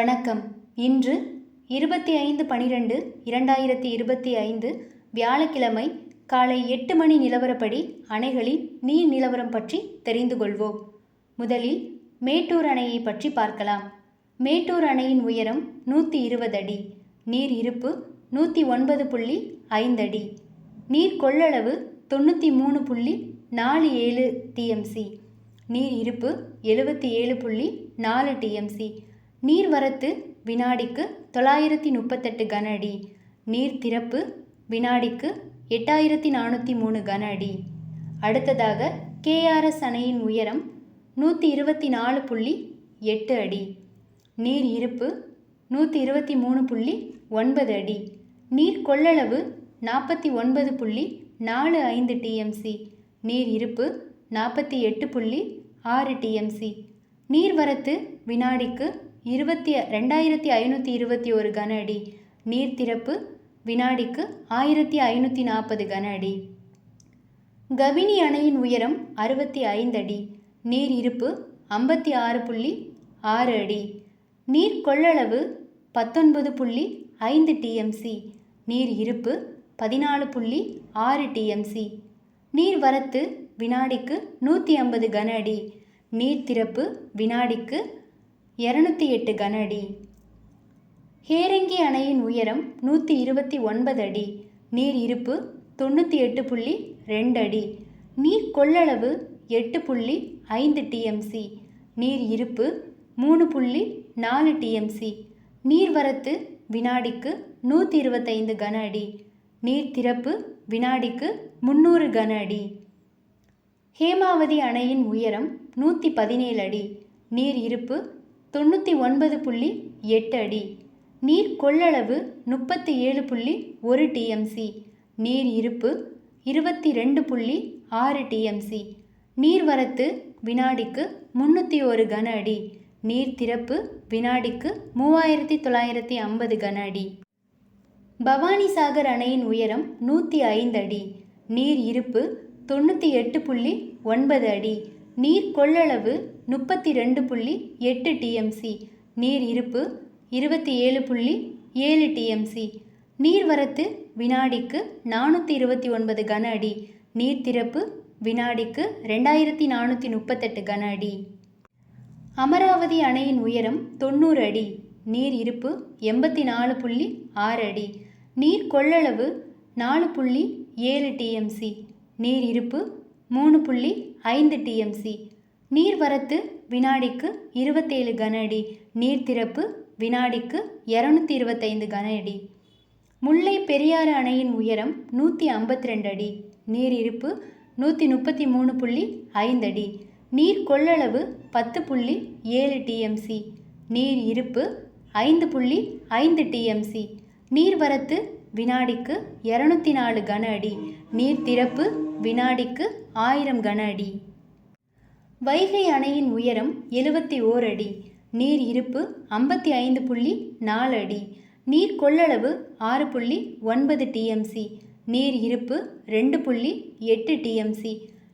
வணக்கம். இன்று இருபத்தி ஐந்து பனிரெண்டு இரண்டாயிரத்தி இருபத்தி ஐந்து வியாழக்கிழமை காலை எட்டு மணி நிலவரப்படி அணைகளின் நீர் நிலவரம் பற்றி தெரிந்து கொள்வோம். முதலில் மேட்டூர் அணையை பற்றி பார்க்கலாம். மேட்டூர் அணையின் உயரம் நூற்றி இருபது அடி நீர் இருப்பு நூற்றி ஒன்பது புள்ளி ஐந்து அடி நீர் கொள்ளளவு தொண்ணூற்றி மூணு புள்ளி நாலு ஏழு டிஎம்சி நீர் இருப்பு எழுபத்தி ஏழு புள்ளி நாலு டிஎம்சி நீர்வரத்து வினாடிக்கு தொள்ளாயிரத்தி முப்பத்தெட்டு கன அடி நீர் திறப்பு வினாடிக்கு எட்டாயிரத்தி நானூற்றி மூணு கன அடி. அடுத்ததாக கேஆர்எஸ் அணையின் உயரம் நூற்றி இருபத்தி நாலு புள்ளி எட்டு அடி நீர் இருப்பு நூற்றி இருபத்தி மூணு புள்ளி ஒன்பது அடி நீர் கொள்ளளவு நாற்பத்தி ஒன்பது புள்ளி நாலு ஐந்து டிஎம்சி நீர் இருப்பு நாற்பத்தி எட்டு புள்ளி ஆறு டிஎம்சி நீர்வரத்து வினாடிக்கு இருபத்தி ரெண்டாயிரத்தி ஐநூற்றி இருபத்தி ஒரு கன அடி. நீர் திறப்பு வினாடிக்கு ஆயிரத்தி ஐநூற்றி நாற்பது கன அடி. கபினி அணையின் உயரம் அறுபத்தி ஐந்து அடி. நீர் இருப்பு ஐம்பத்தி ஆறு புள்ளி ஆறு அடி. நீர் கொள்ளளவு பத்தொன்பது புள்ளி ஐந்து டிஎம்சி நீர் இருப்பு பதினாலு புள்ளி ஆறு டிஎம்சி நீர் வரத்து வினாடிக்கு நூற்றி ஐம்பது கன அடி. நீர் திறப்பு வினாடிக்கு இரநூத்தி எட்டு கன அடி ஹேரங்கி அணையின் உயரம் நூற்றி இருபத்தி ஒன்பது அடி. நீர் இருப்பு தொண்ணூற்றி எட்டு புள்ளி ரெண்டு அடி. நீர் கொள்ளளவு எட்டு புள்ளி ஐந்து டிஎம்சி நீர் இருப்பு மூணு புள்ளி நாலு டிஎம்சி நீர்வரத்து வினாடிக்கு நூற்றி இருபத்தைந்து கன அடி நீர் திறப்பு வினாடிக்கு முந்நூறு கன அடி ஹேமாவதி அணையின் உயரம் நூற்றி பதினேழு அடி. நீர் இருப்பு தொண்ணூற்றி ஒன்பது புள்ளி எட்டு அடி. நீர் கொள்ளளவு முப்பத்தி ஏழு புள்ளி ஒரு டிஎம்சி நீர் இருப்பு இருபத்தி ரெண்டு புள்ளி ஆறு டிஎம்சி நீர்வரத்து வினாடிக்கு முந்நூற்றி ஒரு கன அடி. நீர் திறப்பு வினாடிக்கு மூவாயிரத்தி தொள்ளாயிரத்தி ஐம்பது கன அடி. பவானிசாகர் அணையின் உயரம் நூற்றி ஐந்து அடி. நீர் இருப்பு தொண்ணூற்றி எட்டு புள்ளி ஒன்பது அடி. நீர் கொள்ளளவு முப்பத்தி ரெண்டு புள்ளி எட்டு டிஎம்சி நீர் இருப்பு இருபத்தி ஏழு புள்ளி ஏழு டிஎம்சி நீர்வரத்து வினாடிக்கு நானூற்றி இருபத்தி ஒன்பது கன அடி. நீர் திறப்பு வினாடிக்கு ரெண்டாயிரத்தி நானூற்றி முப்பத்தெட்டு கன அடி. அமராவதி அணையின் உயரம் தொண்ணூறு அடி. நீர் இருப்பு எண்பத்தி நாலு புள்ளி ஆறு அடி. நீர் கொள்ளளவு நாலு புள்ளி ஏழு டிஎம்சி நீர் இருப்பு மூணு புள்ளி ஐந்து டிஎம்சி நீர்வரத்து வினாடிக்கு இருபத்தேழு கன அடி நீர் திறப்பு வினாடிக்கு இரநூத்தி இருபத்தைந்து கன அடி முல்லை பெரியாறு அணையின் உயரம் நூற்றி ஐம்பத்தி ரெண்டு அடி நீர் இருப்பு நூற்றி முப்பத்தி மூணு புள்ளி ஐந்து அடி நீர் கொள்ளளவு பத்து புள்ளி ஏழு டிஎம்சி நீர் இருப்பு ஐந்து புள்ளி ஐந்து டிஎம்சி நீர்வரத்து வினாடிக்கு இரநூத்தி நாலு கன அடி நீர் திறப்பு வினாடிக்கு ஆயிரம் கன அடி வைகை அணையின் உயரம் எழுபத்தி ஓர் அடி நீர் இருப்பு ஐம்பத்தி ஐந்து புள்ளி நாலு அடி நீர் கொள்ளளவு ஆறு புள்ளி ஒன்பது டிஎம்சி நீர் இருப்பு ரெண்டு புள்ளி எட்டு டிஎம்சி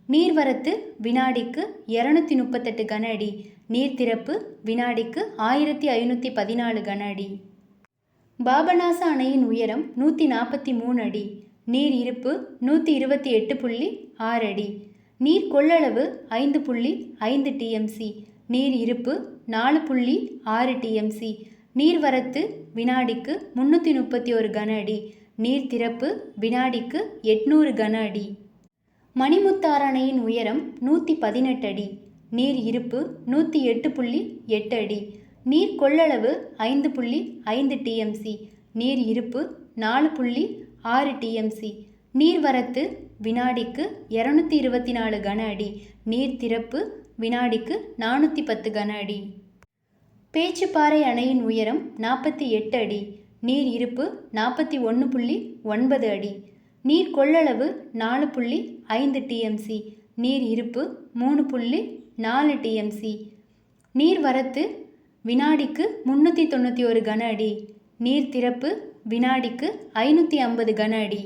நீர்வரத்து வினாடிக்கு இரநூத்தி முப்பத்தெட்டு கன அடி நீர் திறப்பு வினாடிக்கு ஆயிரத்தி ஐநூற்றி பதினாலு கன அடி. பாபநாச அணையின் உயரம் நூற்றி நாற்பத்தி மூணு அடி நீர் இருப்பு நூற்றி இருபத்தி எட்டு புள்ளி ஆறு அடி நீர் கொள்ளளவு ஐந்து புள்ளி ஐந்து டிஎம்சி நீர் இருப்பு நாலு புள்ளி ஆறு டிஎம்சி நீர்வரத்து வினாடிக்கு முந்நூற்றி முப்பத்தி ஒரு கன அடி. நீர் திறப்பு வினாடிக்கு எட்நூறு கன அடி. மணிமுத்தாரணையின் உயரம் நூற்றி பதினெட்டு அடி. நீர் இருப்பு நூற்றி எட்டு புள்ளி எட்டு அடி. நீர் கொள்ளளவு ஐந்து புள்ளி ஐந்து டிஎம்சி நீர் இருப்பு நாலு புள்ளி ஆறு டிஎம்சி நீர்வரத்து வினாடிக்கு இரநூத்தி இருபத்தி நாலு கன அடி நீர் திறப்பு வினாடிக்கு நானூற்றி பத்து கன அடி. பேச்சுப்பாறை அணையின் உயரம் நாற்பத்தி எட்டு அடி நீர் இருப்பு நாற்பத்தி ஒன்று புள்ளி ஒன்பது அடி நீர் கொள்ளளவு நாலு புள்ளி ஐந்து டிஎம்சி நீர் இருப்பு மூணு புள்ளி நாலு டிஎம்சி நீர் வரத்து வினாடிக்கு முந்நூற்றி தொண்ணூற்றி ஒரு கன அடி நீர் திறப்பு வினாடிக்கு ஐநூற்றி ஐம்பது கன அடி.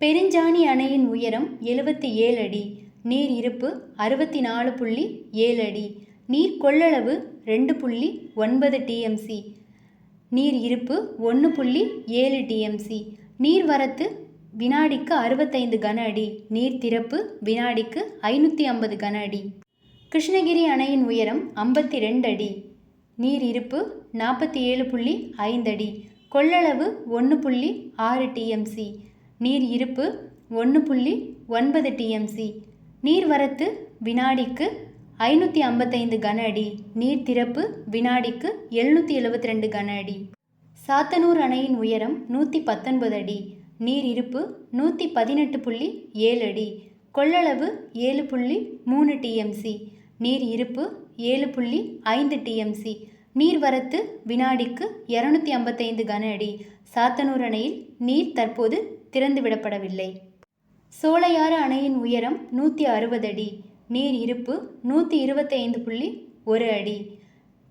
பெருஞ்சாணி அணையின் உயரம் எழுபத்தி ஏழு அடி நீர் இருப்பு அறுபத்தி நாலு புள்ளி ஏழு அடி நீர் கொள்ளளவு ரெண்டு புள்ளி ஒன்பது டிஎம்சி நீர் இருப்பு ஒன்று புள்ளி ஏழு டிஎம்சி நீர் வரத்து வினாடிக்கு அறுபத்தைந்து கன அடி நீர் திறப்பு வினாடிக்கு ஐநூற்றி ஐம்பது கன அடி. கிருஷ்ணகிரி அணையின் உயரம் ஐம்பத்தி ரெண்டு அடி நீர் இருப்பு நாற்பத்தி ஏழு புள்ளி ஐந்து அடி கொள்ளளவு ஒன்று புள்ளி ஆறு டிஎம்சி நீர் இருப்பு ஒன்று புள்ளி ஒன்பது டிஎம்சி நீர்வரத்து வினாடிக்கு ஐநூற்றி ஐம்பத்தைந்து கன அடி. நீர் திறப்பு வினாடிக்கு எழுநூற்றி எழுபத்தி ரெண்டு கன அடி. சாத்தனூர் அணையின் உயரம் நூற்றி பத்தொன்பது அடி. நீர் இருப்பு நூற்றி பதினெட்டு புள்ளி ஏழு அடி. கொள்ளளவு ஏழு புள்ளி மூணு டிஎம்சி நீர் இருப்பு ஏழு புள்ளி ஐந்து டிஎம்சி நீர்வரத்து வினாடிக்கு இரநூத்தி ஐம்பத்தைந்து கன அடி. சாத்தனூர் அணையில் நீர் தற்போது திறந்துவிடப்படவில்லை. சோலையாறு அணையின் உயரம் நூற்றி அறுபது அடி. நீர் இருப்பு நூற்றி இருபத்தைந்து புள்ளி ஒரு அடி.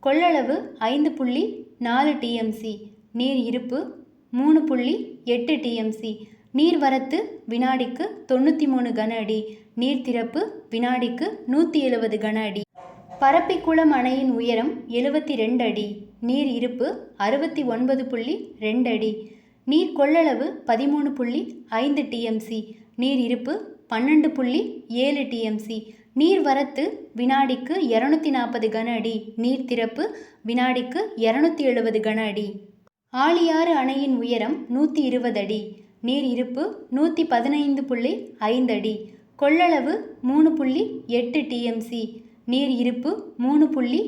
கொள்ளளவு ஐந்து புள்ளி நாலு டிஎம்சி நீர் இருப்பு மூணு புள்ளி எட்டு டிஎம்சி நீர்வரத்து வினாடிக்கு தொண்ணூற்றி மூணு கன அடி. நீர் திறப்பு வினாடிக்கு நூற்றி எழுபது கன அடி. பரப்பிக்குளம் அணையின் உயரம் எழுபத்தி ரெண்டு அடி நீர் இருப்பு அறுபத்தி ஒன்பது புள்ளி ரெண்டு அடி நீர் கொள்ளளவு பதிமூணு புள்ளி ஐந்து டிஎம்சி நீர் இருப்பு பன்னெண்டு புள்ளி ஏழு டிஎம்சி நீர் வரத்து வினாடிக்கு இரநூத்தி நாற்பது கன அடி நீர் திறப்பு வினாடிக்கு இரநூத்தி எழுபது கன அடி. ஆழியாறு அணையின் உயரம் நூற்றி இருபது அடி நீர் இருப்பு நூற்றி பதினைந்து புள்ளி ஐந்து அடி கொள்ளளவு மூணு புள்ளி எட்டு டிஎம்சி நீர் இருப்பு மூணு புள்ளி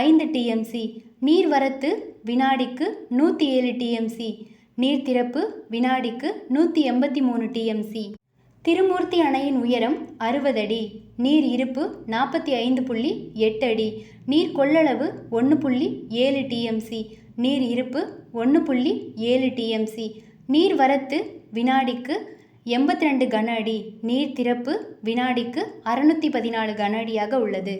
ஐந்து டிஎம்சி நீர் வரத்து வினாடிக்கு நூற்றி ஏழு டிஎம்சி நீர் திறப்பு வினாடிக்கு நூற்றி எண்பத்தி மூணு டிஎம்சி திருமூர்த்தி அணையின் உயரம் அறுபது அடி. நீர் இருப்பு நாற்பத்தி ஐந்து புள்ளி எட்டு அடி. நீர் கொள்ளளவு ஒன்று புள்ளி ஏழு டிஎம்சி நீர் இருப்பு ஒன்று புள்ளி ஏழு டிஎம்சி நீர் வரத்து வினாடிக்கு எண்பத்தி ரெண்டு கன அடி நீர் திறப்பு வினாடிக்கு அறுநூற்றி பதினாலு கன அடியாக உள்ளது.